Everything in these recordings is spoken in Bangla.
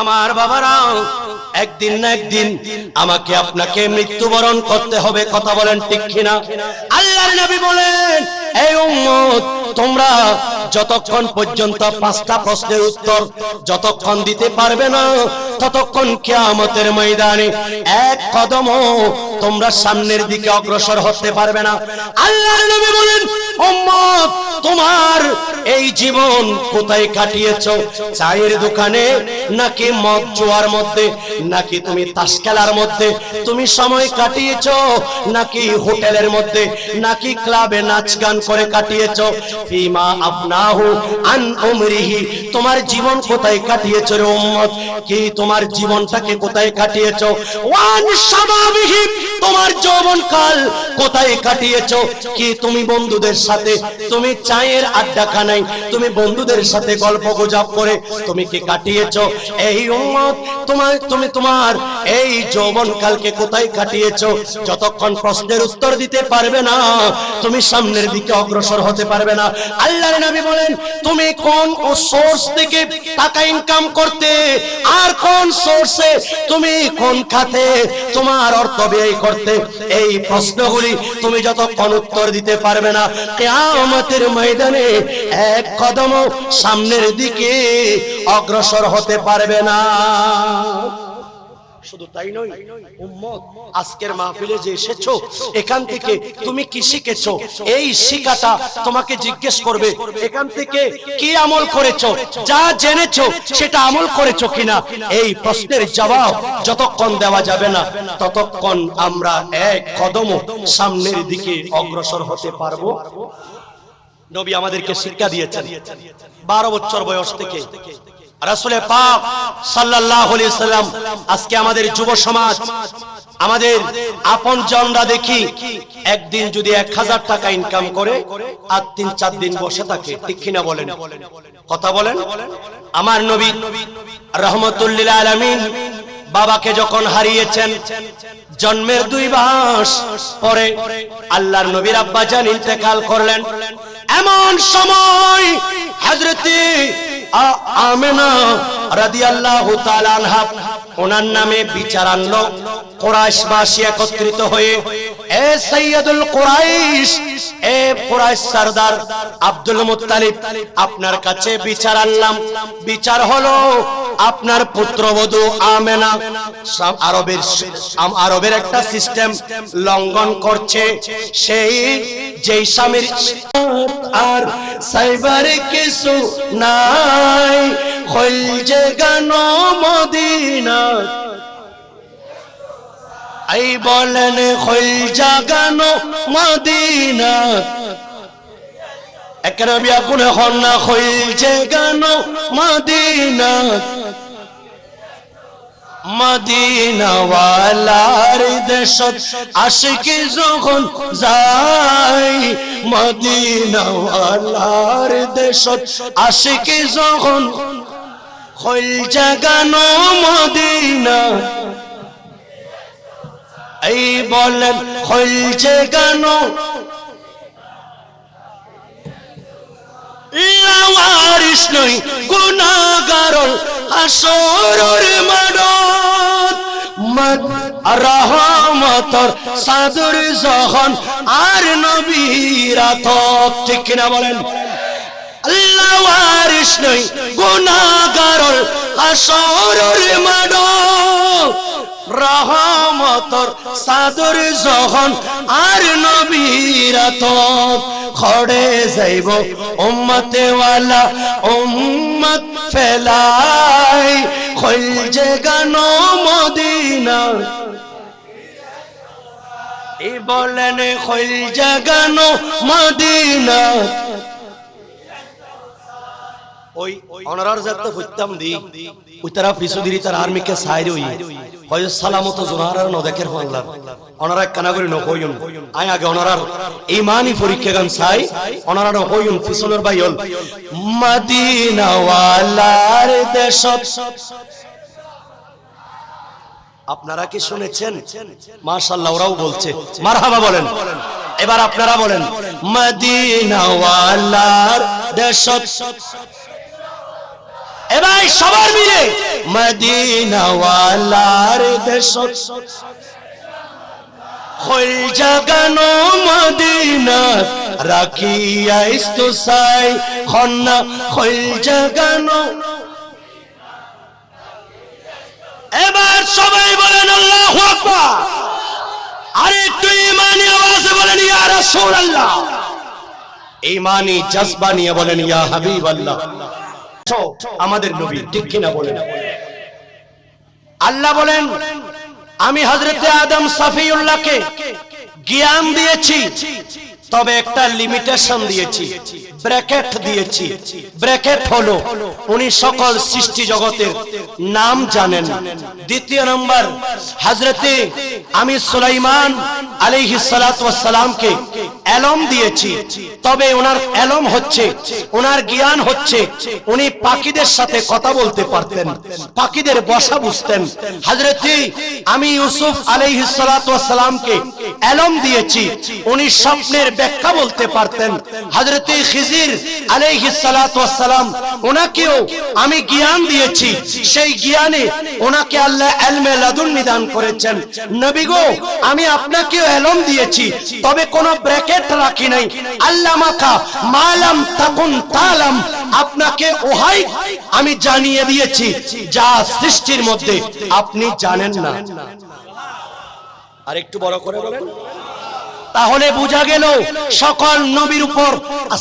আমার বাবারাও একদিন না একদিন আমাকে আপনাকে মৃত্যুবরণ করতে হবে, কথা বলেন ঠিক কিনা? আল্লাহর নবী বলেন, এই উম্মত তোমরা যতক্ষণ পর্যন্ত পাঁচটা প্রশ্নের উত্তর যতক্ষণ দিতে পারবে না, ততক্ষণ কিয়ামতের ময়দানে এক কদমও তোমরা সামনের দিকে অগ্রসর হতে পারবে না। আল্লাহর নবী বলেন, উম্মত, তোমার এই জীবন কোথায় কাটিয়েছো? চায়ের দোকানে নাকি মদ জোয়ার মধ্যে? নাকি তুমি তাস খেলার মধ্যে? তুমি সময় কাটিয়েছো? নাকি হোটেলের মধ্যে? নাকি ক্লাবে নাচ গান করে কাটিয়েছো? ফিমা আপনাহু আন উমরিহি, তোমার জীবন কোথায় কাটিয়েছো রে উম্মত? কি তোমার জীবনটাকে কোথায় কাটিয়েছো? ওয়ান শাবাবিহি, তোমার যৌবন কাল কোথায় কাটিয়েছো? কি তুমি বন্ধুদের সাথে, তুমি চায়ের আড্ডা খানাই তুমি বন্ধুদের সাথে গল্প গুজব করে তুমি কি কাটিয়েছো? এই উম্মত, তোমার, তুমি তোমার এই যৌবন কালকে কোথায় কাটিয়েছো? যতক্ষণ প্রশ্নের উত্তর দিতে পারবে না, তুমি সামনের দিকে অগ্রসর হতে পারবে না। আল্লাহর নবী বলেন, তুমি কোন সোর্স থেকে টাকা ইনকাম করতে? আর কোন সোর্সে তুমি কোন খাতে? তোমার অর্থ ব্যয় করতে? এই প্রশ্নগুলি তুমি যতক্ষণ উত্তর দিতে পারবে না, কিয়ামতের ময়দানে এক কদম সামনের দিকে অগ্রসর হতে পারবে না। শুধু তাই নয় উম্মত আজকের মাহফিলে যে এসেছ এখান থেকে তুমি কি শিখেছো? এই শিখাটা তোমাকে জিজ্ঞেস করবে এখান থেকে কি আমল করেছ? যা জেনেছো সেটা আমল করেছ কিনা? এই প্রশ্নের জবাব যতক্ষণ দেওয়া যাবে না ততক্ষণ আমরা এক কদম সামনের দিকে অগ্রসর হতে পারব। নবী আমাদেরকে শিক্ষা দিয়েছেন। বারো বছর বয়স থেকে রাসুলের পাক সাল্লাম, আজকে আমাদের যুব সমাজ, আমাদের আপন জনরা দেখি একদিন যদি এক হাজার টাকা ইনকাম করে, আর তিন চার দিন বসে থাকে, ঠিক বলেন? কথা বলেন? আমার নবী রহমতুল্লিল আলমিন বাবাকে যখন হারিয়েছেন, জন্মের দুই মাস পরে আল্লাহর নবীর আব্বা জান ইন্তেকাল করলেন। এমন সময় হযরতে আ- আমেনা রাদিয়াল্লাহু তাআলা আনহা ওনার নামে বিচার আনলো কোরাইশবাসী একত্রিত হয়ে এ সৈয়দুল কোরাইশ, এ কোরাইশ সরদার আব্দুল মুত্তালিব, আপনার কাছে বিচার আনলাম। বিচার হলো আপনার পুত্রবধূ আমেনা আরবের আরবের একটা সিস্টেম লঙ্ঘন করছে। সেই যেই স্বামীর আর সাইবার কিছু নাই। হইল যে গান মদিনা এই বলেন হইল জাগানো মদিনা। একরা বিয়া কোনে হন্না হইল যে গান মদিনা। মদিনাওয়ালার দেশত আশিকি যখন যাই মদিনাওয়ালার দেশত আশিকি যখন হইল জাগানো মদিনা। এই বলেন হইল জাগানো লাওয়ারিস নই সাদর জহন, আর নবীরাত ঠিক কিনা বলেন? আল্লাহ ওয়ারিস নই মাডত রহমতর সাদর জহন আর নবীরাত খড়ে যাইব উম্মতে ওয়ালা উম্মত ফেলাই। খইল যে গানো মদিনা এই বলেন খইল যে গানো মদিনা ওই অনারার যাতে হইতাম দি। তারা আর্মিকে হয় সালামত হল্লার অনারা কানা করে ন হইন আই আগে অনারার ইমানি পরীক্ষা গান সাই দেশত আপনারা কি শুনেছেন? মাশাআল্লাহ, ওরাও বলছে। মারহাবা বলেন। এবার আপনারা বলেন মদিনা ওয়ালার দেশত এবার সবার মিলে দেশ জাগানো রাখিয়া ইস্তুসাই খন্না। জাগানো। এবার সবাই বলেন আল্লাহু আকবার। আরে একটু ইমানি আওয়াজে বলেন, ইয়া ইমানি জজবা নিয়ে বলেন, ইয়া হাবিবাল্লাহ। আমাদের নবী ঠিক কিনা বলেন? আল্লাহ বলেন আমি হজরতে আদম সাফিউল্লাহকে জ্ঞান দিয়েছি। তবে একটা লিমিটেশন দিয়েছি ব্র্যাকেট দিয়েছি ব্র্যাকেট হলো উনি সকল সৃষ্টি জগতের নাম জানেন। দ্বিতীয় নম্বর হজরতে আমি সুলাইমান আলাইহিস সালাতু ওয়াস সালামকে এলম দিয়েছি। তবে ওনার এলম হচ্ছে, ওনার জ্ঞান হচ্ছে, উনি পাখিদের সাথে কথা বলতে পারতেন, পাখিদের বসা বুঝতেন। হজরতে আমি ইউসুফ আলাইহিস সালাতু ওয়াস সালামকে এলম দিয়েছি, উনি স্বপ্নের ব্যাখ্যা বলতে পারতেন। হজরতে খিজির আলাইহিস সালাতু সালাম ওনাকেও আমি জ্ঞান দিয়েছি। সেই জ্ঞানে ওনাকে আল্লাহ এলমে লাদুন্নি দান করেছেন। নবী গো, আমি আপনাকেও এলম দিয়েছি, তবে কোনো ব্র্যাকেট রাখি নাই। আল্লাহ মাখা মালাম তাকুন তালাম, আপনাকে ওহাই আমি জানিয়ে দিয়েছি, যা সৃষ্টির মধ্যে আপনি জানেন না। আর একটু বড় করে বলেন। তাহলে বোঝা গেল সকল নবীর উপর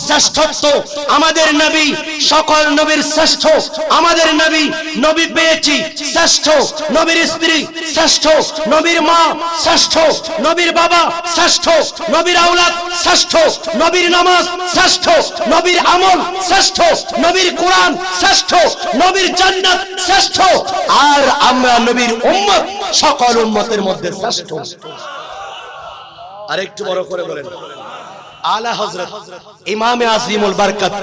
শ্রেষ্ঠত্ব আমাদের নবী, সকল নবীর শ্রেষ্ঠ আমাদের নবী নবী পেয়েছি শ্রেষ্ঠ, নবীর স্ত্রী শ্রেষ্ঠ, নবীর মা শ্রেষ্ঠ, নবীর বাবা শ্রেষ্ঠ, নবীর আওলাদ শ্রেষ্ঠ, নবীর নামাজ শ্রেষ্ঠ, নবীর আমল শ্রেষ্ঠ, নবীর কোরআন শ্রেষ্ঠ, নবীর জান্নাত শ্রেষ্ঠ। আর আমরা নবীর উম্মত সকল উম্মতের মধ্যে শ্রেষ্ঠ। আর একটু বড় করে বলেন। আলা হযরত ইমামে আজিমুল বরকত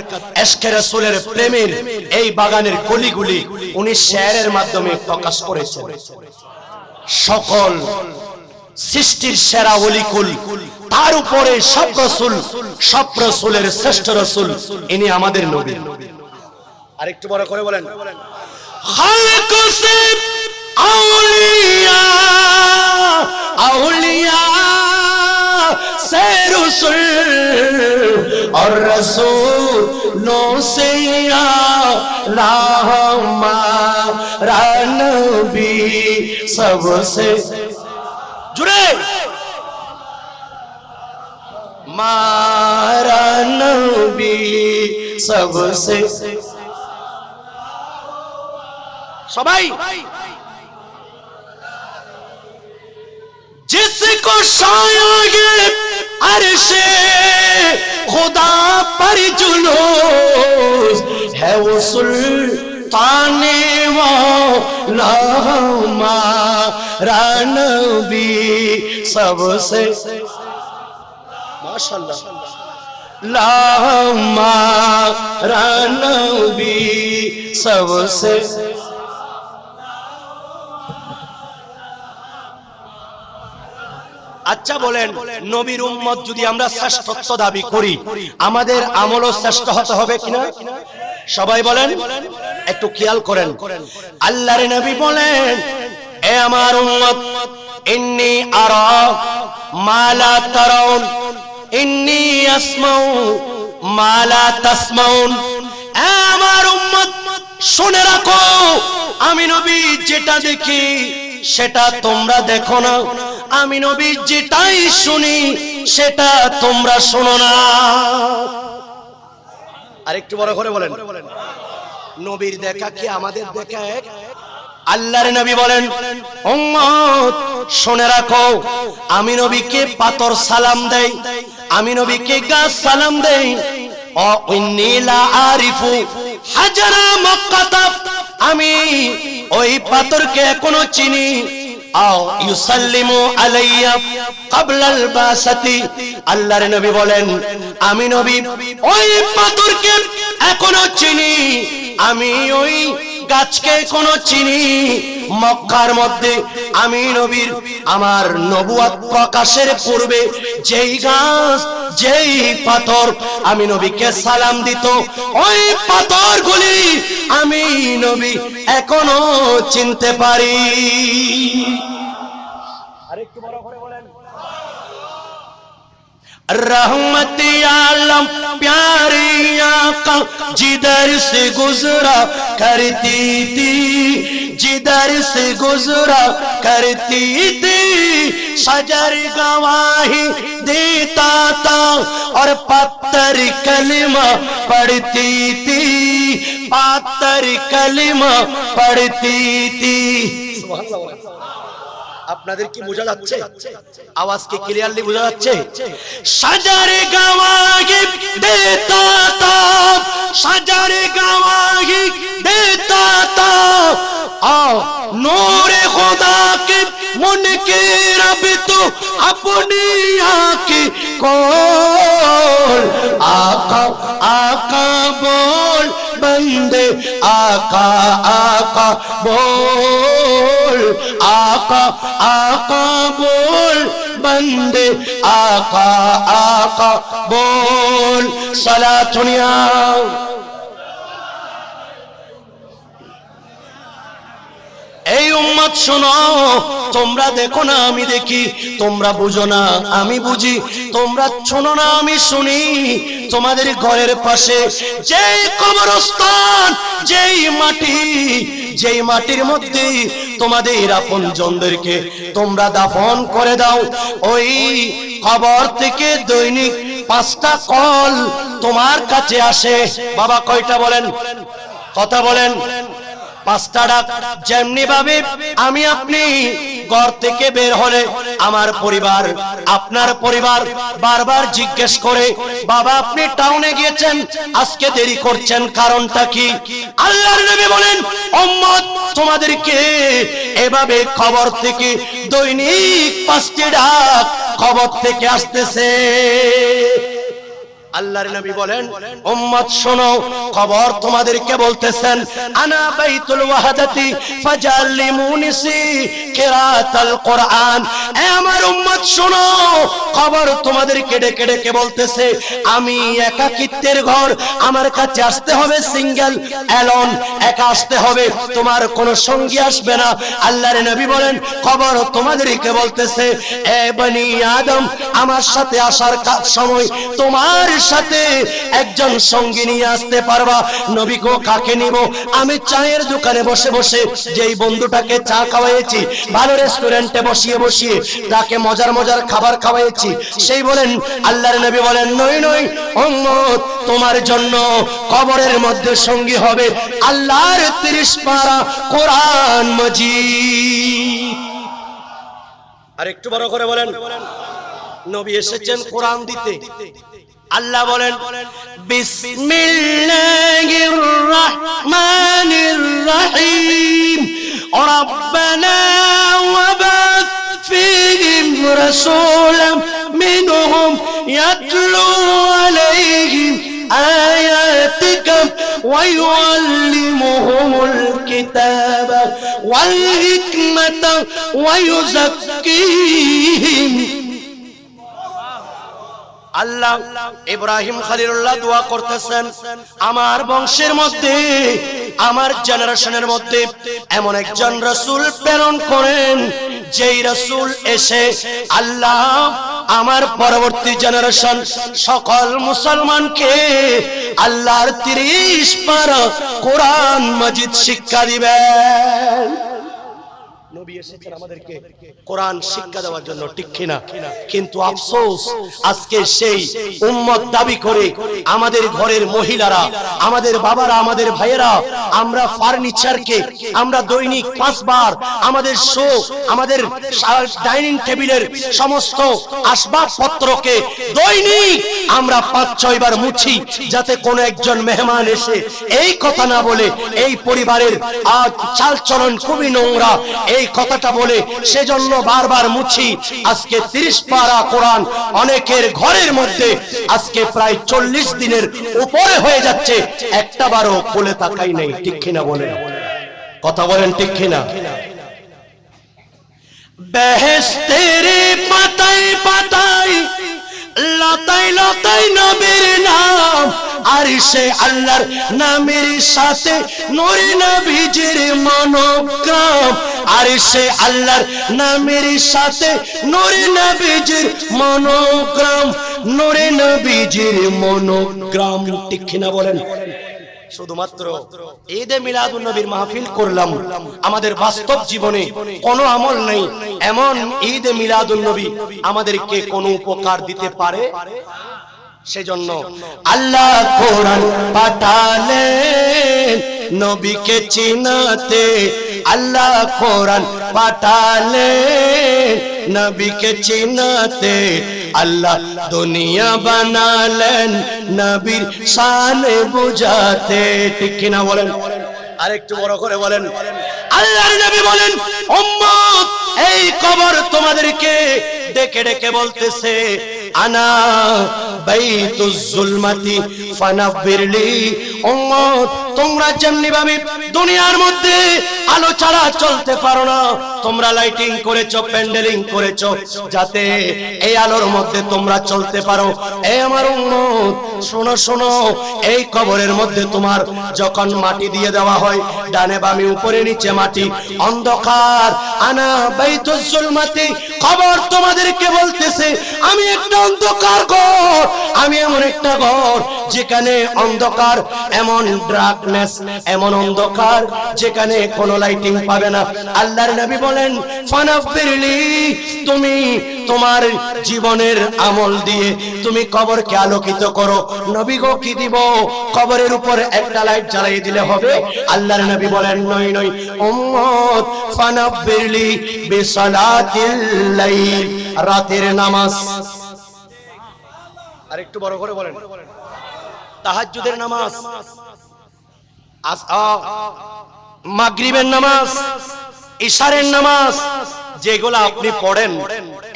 এশকে রাসূলের প্রেমের এই বাগানের গলিগুলি উনি শেয়ারের মাধ্যমে প্রকাশ করেছেন। সকল সৃষ্টির সেরা অলিকুল তার উপরে সব রসুল সব রসুলের শ্রেষ্ঠ রসুল ইনি আমাদের নবী। আর একটু বড় করে বলেন। খালক সে আউলিয়া আউলিয়া। سے رسول اور رسولوں سے ہمارا نبی سب سے جڑے مارا نبی سب سے সবাই जिसको शायगे अरशे खुदा पर जुलूस है वो सुल्ताने वाला हमारा नबी सबसे माशाल्लाह लामा नबी सबसे আচ্ছা বলেন, নবীর উম্মত যদি আমরা শ্রেষ্ঠত্ব দাবি করি, আমাদের আমলও শ্রেষ্ঠ হতে হবে কিনা? সবাই বলেন, একটু খেয়াল করেন। আল্লাহর নবী বলেন, এ আমার উম্মত, ইন্নি আরা মালা তারাউন, ইন্নি আসমাউ মালা তাসমাউন। এ আমার উম্মত, শুনে রাখো, আমি নবী যেটা দেখি, সেটা তোমরা দেখো না। আমি নবী যেটাই শুনি, সেটা তোমরা শোনো না। আরেকটু বড় করে বলেন। নবীর দেখা কি আমাদের দেখা এক? আল্লাহর নবী বলেন, উম্মত, শুনে রাখো, আমি নবীকে পাতর সালাম দেই, আমি নবীকে গাছ সালাম দেই। ও ইন্নিলা আরিফু হাজারা মক্কাতা, আমি ওই পাথরকে এখনও চিনি আও ইউসাল্লিমু আলাইয়া ক্বাবলাল বাসাতি। আল্লাহর নবী বলেন, আমি নবী, ওই পাথরকে এখনও চিনি। আমি ওই গাছকে কোনো চিনি, মক্কার মধ্যে আমি নবীর, আমার নবুয়াত প্রকাশের পূর্বে যেই গাছ, যেই পাথর আমি নবীকে সালাম দিত, ওই পাথরগুলি আমি নবী এখনও চিনতে পারি। रहमत आलम, प्यारी आका जिधर से गुजरा करती थी, जिधर से गुजरा करती थी शजर गवाही देता था और पत्थर कलमा पढ़ती थी, पत्थर कलमा पढ़ती थी। আপনাদের কি বোঝা যাচ্ছে? আওয়াজকে ক্লিয়ারলি বোঝা যাচ্ছে? সাজারে গাওয়াগি দেতা সাজারে গাওয়াগি দেতা তা নূরে তো আপনি আকে কল আকা আকা বল, বন্দে, আকা আকা বল, আকা আকা বল, বন্দে, আকা আকা বল। সালা চুনিয়া এই উম্মত শোনো, তোমরা দেখো না, আমি দেখি। তোমরা বুঝো না, আমি বুঝি। তোমরা শোনো না, আমি শুনি। তোমাদের ঘরের পাশে যেই কবরস্থান, যেই মাটি, যেই মাটির মধ্যে তোমাদের আপন জনদেরকে তোমরা দাফন করে দাও। ওই খবর থেকে দৈনিক পাঁচটা কল তোমার কাছে আসে। বাবা কয়টা বলেন? কথা বলেন। পাঁচটা ডাক। যেমনি ভাবে আমি আপনি ঘর থেকে বের হলে আমার পরিবার, আপনার পরিবার বারবার জিজ্ঞেস করে, বাবা, আপনি টাউনে গিয়েছেন? আজকে দেরি করছেন, কারণটা কি? আল্লাহর নবী বলেন, উম্মত, তোমাদেরকে এভাবে খবর থেকে, দৈনিক পাঁচটি ডাক খবর থেকে আসতেছে। আল্লাহর নবী বলেন উম্মত শোনো খবর তোমাদেরকে বলতেছেন আনা বাইতুল ওয়াহাদাতি ফাজাল্লিমুনিসি কিরাতাল কোরআন। এ আমার উম্মত শোনো খবর তোমাদেরকে ডেকে ডেকে বলতেছে আমি একাকিত্বের ঘর আমার কাছে আসতে হবে সিঙ্গেল অ্যালন একা আসতে হবে তোমার কোনো সঙ্গী আসবে না। আল্লাহর নবী বলেন খবর তোমাদেরকে বলতেছে এ বনি আদম আমার সাথে আসার সময় তোমার সাথে একজন সঙ্গী নিয়ে আসতে পারবা। নবী গো কাকে নিব। আমি চায়ের দোকানে বসে বসে যেই বন্ধুটাকে চা খাওয়াইছি, ভালো রেস্টুরেন্টে বসিয়ে বসিয়ে তাকে মজার মজার খাবার খাওয়াইছি, সেই বলেন, আল্লাহর নবী বলেন, নই নই, উম্মত, তোমার জন্য কবরের মধ্যে সঙ্গী হবে আল্লাহর তিরিশ পারা কোরআন মজিদ। আর একটু বড় করে বলেন, নবী এসেছেন কোরআন দিতে। আল্লাহ বলেন বিসমিল্লাহির রহমানির রহিম রব্বানা ওয়াবাথ ফীহিম রাসূলাম মিনহুম ইয়াতলু আলাইহিম آياتك ويعلمهم الكتاب والحكمة ويزكيهم আল্লাহ ইব্রাহিম খালিলুল্লাহ দোয়া করতেছেন। আমার বংশের মধ্যে, আমার জেনারেশনের মধ্যে এমন একজন রসুল প্রেরণ করেন, যেই রসুল এসে আল্লাহ আমার পরবর্তী জেনারেশন সকল মুসলমানকে আল্লাহর তিরিশ পারা কোরআন মজিদ শিক্ষা দিবেন। নবী এসেছেন আমাদেরকে কোরআন শিক্ষা দেওয়ার জন্য ঠিক কিনা? কিন্তু আফসোস আজকে সেই উম্মত দাবি করে আমাদের ঘরের মহিলারা আমাদের বাবারা আমাদের ভাইয়েরা আমরা ফার্নিচারকে আমরা দৈনিক পাঁচবার আমাদের শো আমাদের ডাইনিং টেবিলের সমস্ত আসবাবপত্রকে দৈনিক আমরা পাঁচ ছয়বার মুছি যাতে কোনো একজন মেহমান এসে এই কথা না বলে এই পরিবারের আজ চালচলন খুবই নোংরা এই কথাটা বলে সেজন্য বারবার মুছি। আজকে তিরিশ পারা কোরআন অনেকের ঘরের মধ্যে আজকে প্রায় চল্লিশ দিনের উপরে হয়ে যাচ্ছে। একটা বারও কোলে তাকাই নেই, ঠিক কিনা বলে কথা বলেন ঠিক কিনা? বেহেস্তের পাতায় পাতায় লতাই লতাই নবীর নাম। আর সে আল্লাহর নামের সাথে নূরে নবীজির মনোগ্রাম। আর সে আল্লাহর নামের সাথে নূরে নবীজির মনোগ্রাম। নূরে নবীজির মনোগ্রাম, ঠিক কিনা বলেন? শুধুমাত্র ঈদে মিলাদুন নবীর মাহফিল করলাম। আমাদের বাস্তব জীবনে কোনো আমল নেই। এমন ঈদে মিলাদুন নবী আমাদেরকে কোনো উপকার দিতে পারে? সেজন্য আল্লাহ কোরআন পাঠালেন, নবীকে চিনাতে আল্লাহ কোরআন পাঠালেন, নবীকে চিনাতে আল্লাহ দুনিয়া বানালেন নবীর শানে বুঝাতে। ঠিক কিনা বলেন? আরেকটু বড় করে বলেন। আল্লাহর নবী বলেন, উম্মত, এই কবর তোমাদেরকে ডেকে ডেকে বলতেছে, আনা বাইতুজ জুলমাতি ফানাবিরলি তোমরা যেমনি ভাবে দুনিয়ার মধ্যে আলো ছাড়া চলতে পারো না, তোমরা লাইটিং করেছ প্যান্ডেলিং যাতে এই আলোর মধ্যে তোমরা চলতে পারো। আমার শোনো শোনো, এই কবরের মধ্যে তোমার যখন মাটি দিয়ে দেওয়া হয়, ডানে বামে, উপরে নিচে মাটি, অন্ধকার, আনা জুলমাতি তোমাদেরকে বলতেছে, আমি একটা অন্ধকার ঘর আমি এমন একটা ঘর যেখানে অন্ধকার, এমন ডার্কনেস এমন অন্ধকার যেখানে কোনো লাইটিং পাবে না। আল্লাহর নবী বলেন, ফানাফিরলি, তুমি তোমার জীবনের আমল দিয়ে তুমি কবরকে আলোকিত করো। নবী গো, কি দিব? কবরের উপর একটা লাইট জ্বালিয়ে দিলে হবে। আল্লাহর নবী বলেন, নই নই, উম্মত, ফানাফিরলি বিসালাতিল লাইল, রাতের নামাজ। আরেকটু বড় করে বলেন। তাহাজ্জুদের নামাজ। মাগরিবের নামাজ ইশারের নামাজ যেগুলো আপনি পড়েন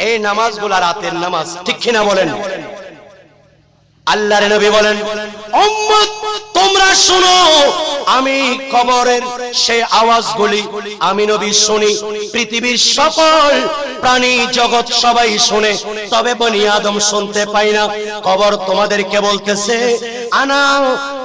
এই নামাজগুলা রাতের নামাজ। ঠিক কিনা বলেন? আল্লাহর নবী বলেন তোমরা শুনো, আমি কবরের সেই আওয়াজগুলি আমি নবী শুনি, পৃথিবীর সকল প্রাণী জগৎ সবাই শুনে, তবে বনি আদম শুনতে পাই না। কবর তোমাদেরকে বলতেছে, আনা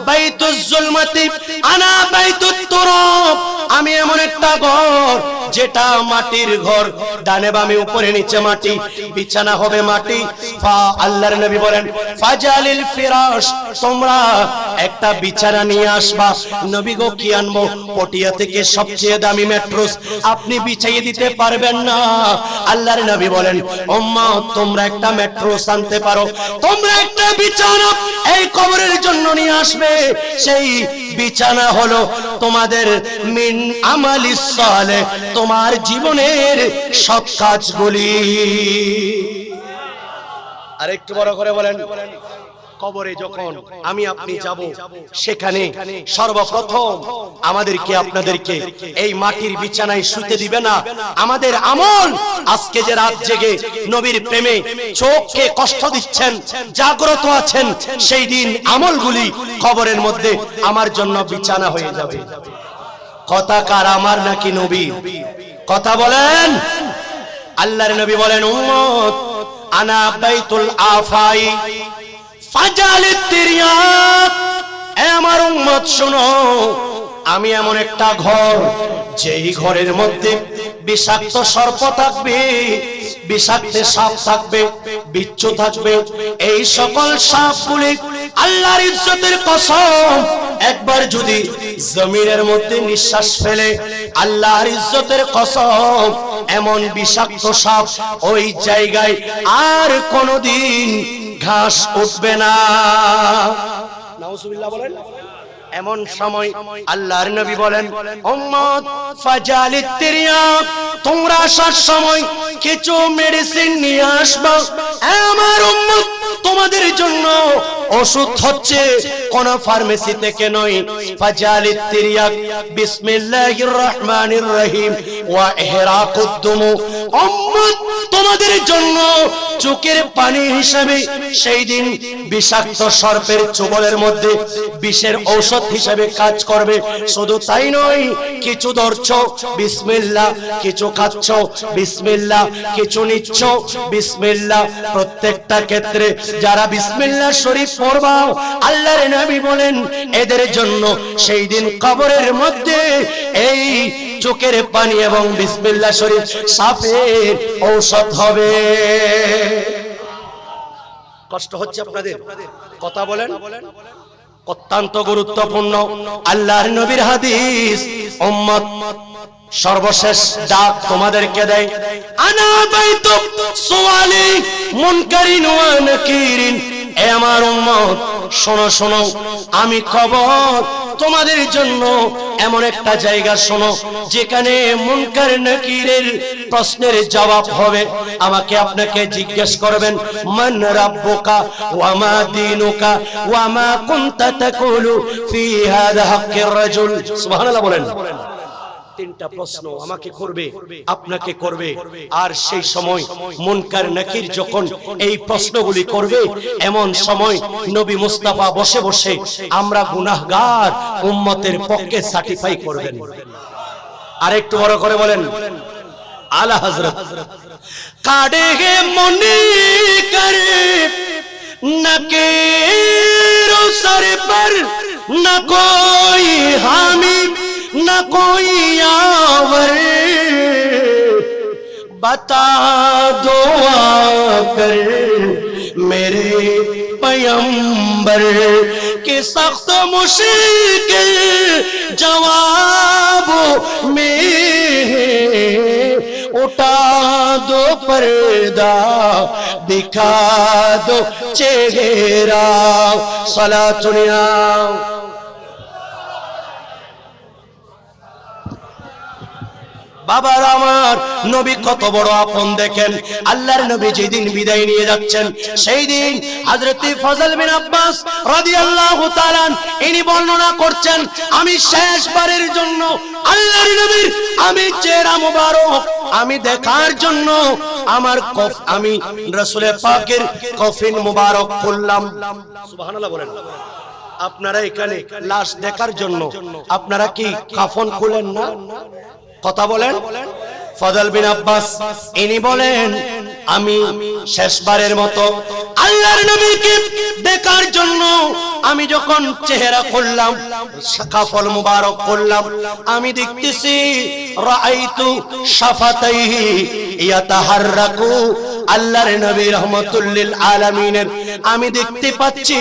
বাইতুজ জুলমাতি, আনা বাইতুত তুরাব, আমি এমন একটা ঘর যেটা মাটির ঘর। ডানে বামে, উপরে নিচে মাটি। বিছানা হবে মাটি। ফা, আল্লাহর নবী বলেন, ফাজালিল ফিরাশ তোমরা একটা বিছানা নিয়ে আসবা। নবী গো, কি আনব? পটিয়া থেকে সবচেয়ে দামি ম্যাট্রেস আপনি বিছাইয়ে দিতে পারবেন না। আল্লাহর নবী বলেন, ওম্মা, তোমরা একটা ম্যাট্রেস আনতে পারো। তোমরা একটা বিছানা এই কবরের জন্য নিয়ে আসবে। সেই বিছানা হলো তোমাদের মিন আমালি সালে। তোমার জীবনের সব কাজগুলি। আরেকটু বড় করে বলেন, কবরে যখন আমি আপনি যাব, সেখানে সর্বপ্রথম আমাদেরকে আপনাদেরকে এই মাটির বিছানায় শুতে দিবে না। আমাদের আমল আজকে যে রাত জেগে নবীর প্রেমে চোখকে কষ্ট দিচ্ছেন, জাগ্রত আছেন, সেই দিন আমলগুলি কবরের মধ্যে আমার জন্য বিছানা হয়ে যাবে। কথা কার আমার নাকি নবী? কথা বলেন। আল্লাহর নবী বলেন, উম্মত, আনা বাইতুল আফাই ফাজালিত তিরিয়াত। এ আমার উম্মত, শোনো, আমি এমন একটা ঘর, যেই ঘরের মধ্যে বিষাক্ত সর্প থাকবে বিষাক্ত সাপ থাকবে, বিচ্ছু থাকবে। এই সকল সাপগুলি আল্লাহর ইজ্জতের কসম, একবার যদি জমিনের মধ্যে নিঃশ্বাস ফেলে আল্লাহর ইজ্জতের কসম, এমন বিষাক্ত সাপ ওই জায়গায় আর কোনোদিন ঘাস উঠবে না। নাউজুবিল্লাহ বলেন। এমন সময় আল্লাহর নবী বলেন উম্মত ফাজালিত তিরিয়া তোমরা আসার সময় কিছু মেডিসিন নিয়ে আসবা। আমার উম্মত তোমাদের জন্য ওষুধ হচ্ছে কোন ফার্মেসি থেকে নয়। ফাজালিত তিরিয়া বিসমিল্লাহির রহমানির রহিম। ওয়া ইহরাকুদ দুমু তোমাদের জন্য চোখের পানি হিসাবে সেই দিন বিষাক্ত সর্পের চুবলের মধ্যে বিষের ঔষধ হিসাবে কাজ করবে। শুধু তাই নয়, কিছু ধরছ, বিসমিল্লা, কিছু খাচ্ছ, বিসমিল্লা, কিছু নিচ্ছ, বিসমিল্লা। প্রত্যেকটা ক্ষেত্রে যারা বিসমিল্লা শরীফ পড়বাও, আল্লাহর নবী বলেন, এদের জন্য সেই দিন কবরের মধ্যে এই চোখের পানি এবং বিসমিল্লা শরীফ সাফের ঔষধ হবে। কষ্ট হচ্ছে আপনাদের? কথা বলেন। অত্যন্ত গুরুত্বপূর্ণ। আল্লাহর নবীর হাদিস, উম্মত সর্বশেষ ডাক তোমাদেরকে দেয়। আনা বাইতু সুয়ালি মুনকারিন ওয়া নাকিরিন। এ আমার উম্মত, শোনো শোনো, আমি খবর তোমাদের জন্য এমন একটা জায়গা শোনো, যেখানে মুনকার নাকিরের প্রশ্নের জবাব হবে। আমাকে আপনাকে জিজ্ঞেস করবেন, মান রাব্বুকা ওয়া মা দীনুকা ওয়া মা কুনতা তাকুলু ফি হাযা হাক্কির রাজুল? সুবহানাল্লাহ বলেন। তিনটা প্রশ্ন আমাকে করবে আপনাকে করবে। আর সেই সময় মনকার নাকির যখন এই প্রশ্নগুলি করবে এমন সময় নবী মুস্তাফা বসে বসে আমরা গুনাহগার উম্মতের পক্ষে সার্টিফাই করবেন। আর একটু বড় করে বলেন আলা হযরত কাড়ে হে মনি করে নাকে রো পর না কোই হামি نہ کوئی آور۔ بتا دو کر میرے پیمبر کے سخت مشکل جواب میں اٹھا دو پردہ، دکھا دو چہرہ۔ سلا چنیا বাবার আমার নবী কত বড় আপন দেখেন। আল্লাহর নবী যেদিন বিদায় নিয়ে যাচ্ছেন সেই দিন হযরত ফজল বিন আব্বাস রাদিয়াল্লাহু তাআলা ইনি বর্ণনা করছেন, আমি শেষবারের জন্য আল্লাহর নবীর আমি চেহারা মোবারক, আমি দেখার জন্য আমার কফ, আমি রাসূলের পাকের কফিন মোবারক খুললাম। সুবহানাল্লাহ বলেন। আপনারা এখানে লাশ দেখার জন্য, আপনারা কি কাফন খুলেন না? কথা বলেন। ফজল বিন আব্বাস, ইনি বলেন, আমি শেষবারের মতো আল্লাহর নবীকে দেখার জন্য আমি যখন চেহারা করলাম কাফল মুবারক করলাম আমি দেখতেছি, রাআইতু শাফাতাইহি ইয়াতাহাররাকু আল্লাহর নবী রহমতুল্লিল আলামিনের। আমি দেখতে পাচ্ছি,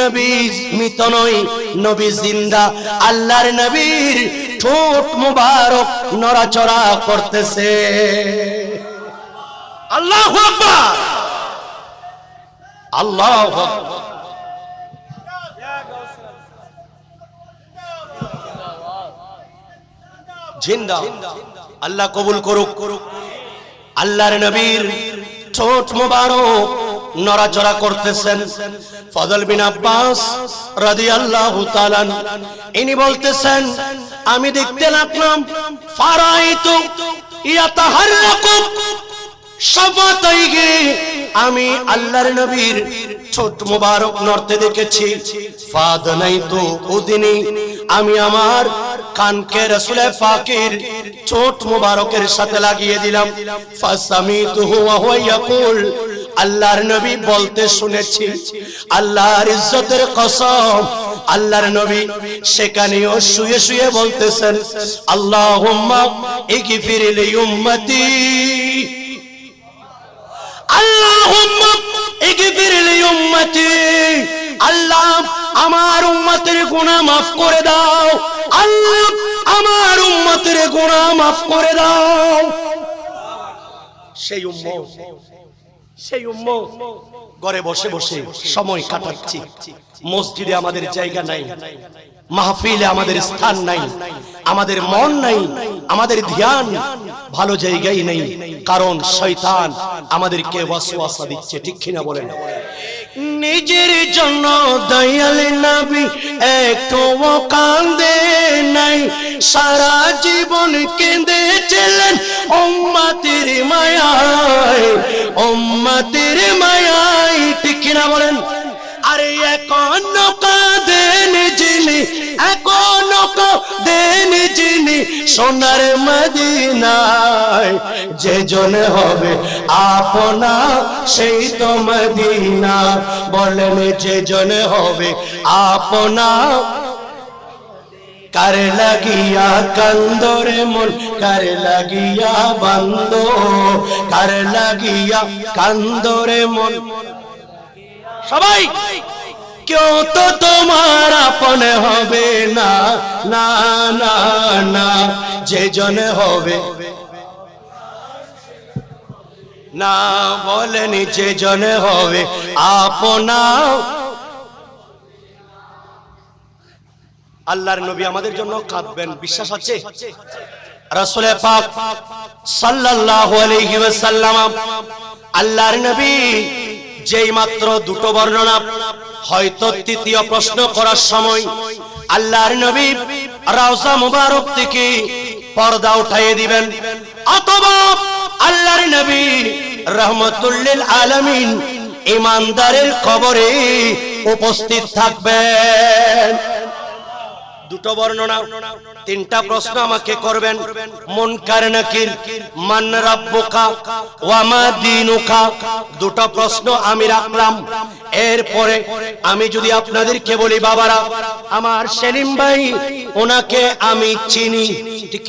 নবী মৃত নয় নবী জিন্দা, আল্লাহর নবীর ঠোঁট মুবারক নড়াচড়া করতেছে। আল্লাহ আকবার। আল্লাহ জিন্দা। আল্লাহ কবুল করুক। আল্লাহর নবীর ঠোঁট মোবারক নড়াচড়া করতেছেন। ফজল বিন আব্বাস রাদিয়াল্লাহু তাআলা ইনি বলতেছেন, আমি দেখতে লাগলাম, ফারাইতু ইয়াতাহাররাকু শাফাতাইহি আমি আল্লাহর নবীর ছোট মোবারক নড়তে দেখেছি। ফাদনাইতু উদিনি আমি আমার কানকে রসুলে পাকের ছোট মোবারকের সাথে লাগিয়ে দিলাম। ফাসামিতুহু ওয়া হুয়া ইয়াকুল, আল্লাহর নবী বলতে শুনেছি। আল্লাহর ইজ্জতের কসম, আল্লাহর নবী সেখানেও শুয়ে শুয়ে বলতেছেন, আল্লাহুম্মা ইগফির লি উম্মতি। আল্লাহুম্মা ইগফির উম্মতি, আল্লাহ আমার উম্মতের গুনাহ maaf করে দাও। আল্লাহ আমার উম্মতের গুনাহ maaf করে দাও। সেই উম্মত সেই উম্মত। ঘরে বসে বসে সময় কাটাচ্ছি। মসজিদে আমাদের জায়গা নাই, মাহফিলে আমাদের স্থান নাই, আমাদের মন নাই, আমাদের ধ্যান ভালো জায়গায় নেই, কারণ শয়তান আমাদেরকে ওয়াসওয়াসা দিচ্ছে, ঠিক কিনা বলেন? নিজের জন্য দয়াল নবী এক কান্দে নাই। সারা জীবন কেঁদেছিলেন ওম্মাতির মায়ায়। ওম্মাতির মায়ায়, ঠিক কিনা বলেন? আরে এখন কাঁদে যিনি, এখন কাঁদেন যিনি সোনার মদিনায়, যে জন হবে আপনা, সেই তো মদিনা। বলেন যে জন হবে আপনা। কার লাগিয়া কান্দরে মন, কার লাগিয়া বন্ধ কার লাগিয়া কান্দরে মন। সবাই! কেউ তো তোমার আপন হবে না না না না, যে জন হবে। না বলেনি যে জন হবে আপনা আল্লাহর নবী আমাদের জন্য কাঁদবেন, বিশ্বাস আছে? রাসূলে পাক সাল্লাল্লাহু আলাইহি ওয়াসাল্লাম, আল্লাহর নবী যেই মাত্র দুটো বর্ণনা হয়তো তৃতীয় প্রশ্ন করার সময় আল্লাহর নবী রাউজা মুবারক থেকে পর্দা উঠাইয়ে দিবেন। অথবা আল্লাহর নবী রহমতুল্লিল আলমিন ইমানদারের কবরে উপস্থিত থাকবেন। দুটো বর্ণনা। তিনটা প্রশ্ন আমাকে করবেন। মন কার নাকির? মান রাব্বুকা ওয়া মা দীনুকা? দুটো প্রশ্ন আমি রাখলাম। এরপরে আমি যদি আপনাদেরকে বলি, বাবারা, আমার সেলিম ভাই, ওনাকে আমি চিনি।